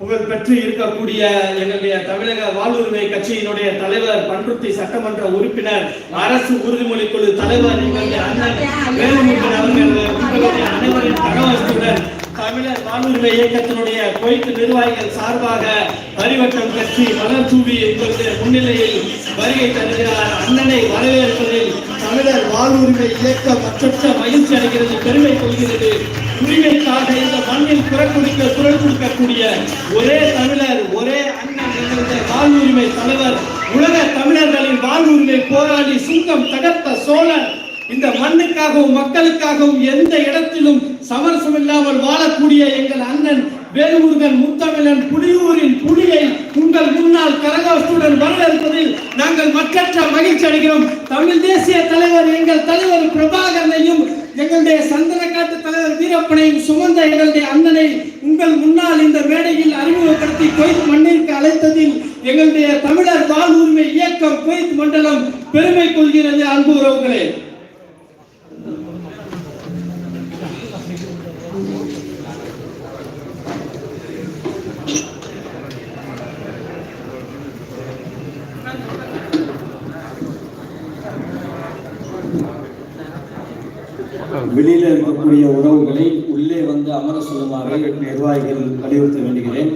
புகழ் பெற்று இருக்கக்கூடிய எங்களுடைய தமிழக வாழ்வுரிமை கட்சியினுடைய தலைவர் பண்ருட்டி சட்டமன்ற உறுப்பினர் அரசு உறுதிமொழி குழு தலைவர் எங்களுடைய அண்ணன் அவர்கள் அனைவரின் தமிழர் வாழ்வுரிமை இயக்கத்தினுடைய கொய்த்து நிர்வாகிகள் சார்பாக பரிவட்டம் கட்சி மலர்தூவி எங்களுடைய முன்னிலையில் வருகை தருகிறார். அண்ணனை வரவேற்பதில் தமிழர் வாழ்வுரிமை இயக்கம் மற்ற மகிழ்ச்சி அடைகிறது பெருமை கொள்கிறது. உரிமைக்காக இந்த மண்ணில் குரல் கொடுக்க குரல் இருக்கக்கூடிய ஒரே தமிழர் ஒரே அண்ணன் எங்களுடைய வாழ்வுரிமை தலைவர் உலக தமிழர்களின் வாழ்வுரிமை போராடி சுங்கம் தகர்த்த சோழர். இந்த மண்ணுக்காகவும் மக்களுக்காகவும் எந்த இடத்திலும் சமரசம் இல்லாமல் வாழக்கூடிய எங்கள் அண்ணன் வேலுமுருகன் முத்தமிழன் புலியூரின் புலியை உங்கள் முன்னால் கரகோஷத்துடன் வரவேற்பதில் நாங்கள் மற்றற்ற மகிழ்ச்சி அடைகிறோம். தமிழ் தேசிய தலைவர் எங்கள் தலைவர் பிரபாகரனையும் எங்களுடைய சந்தனக்காட்டு தலைவர் வீரப்பனையும் சுமந்த எங்களுடைய அண்ணனை உங்கள் முன்னால் இந்த மேடையில் அறிமுகப்படுத்தி கொய்த் மண்ணிற்கு அழைத்ததில் எங்களுடைய தமிழர் வாழ்வுரிமை இயக்கம் கொய்த் மண்டலம் பெருமை கொள்கிறது அன்பு உறவுகளே. வெளியில இருக்கக்கூடிய உறவுகளை உள்ளே வந்து அமர சொல்லுமாறு நிர்வாகிகள் வலியுறுத்த வேண்டுகிறேன்.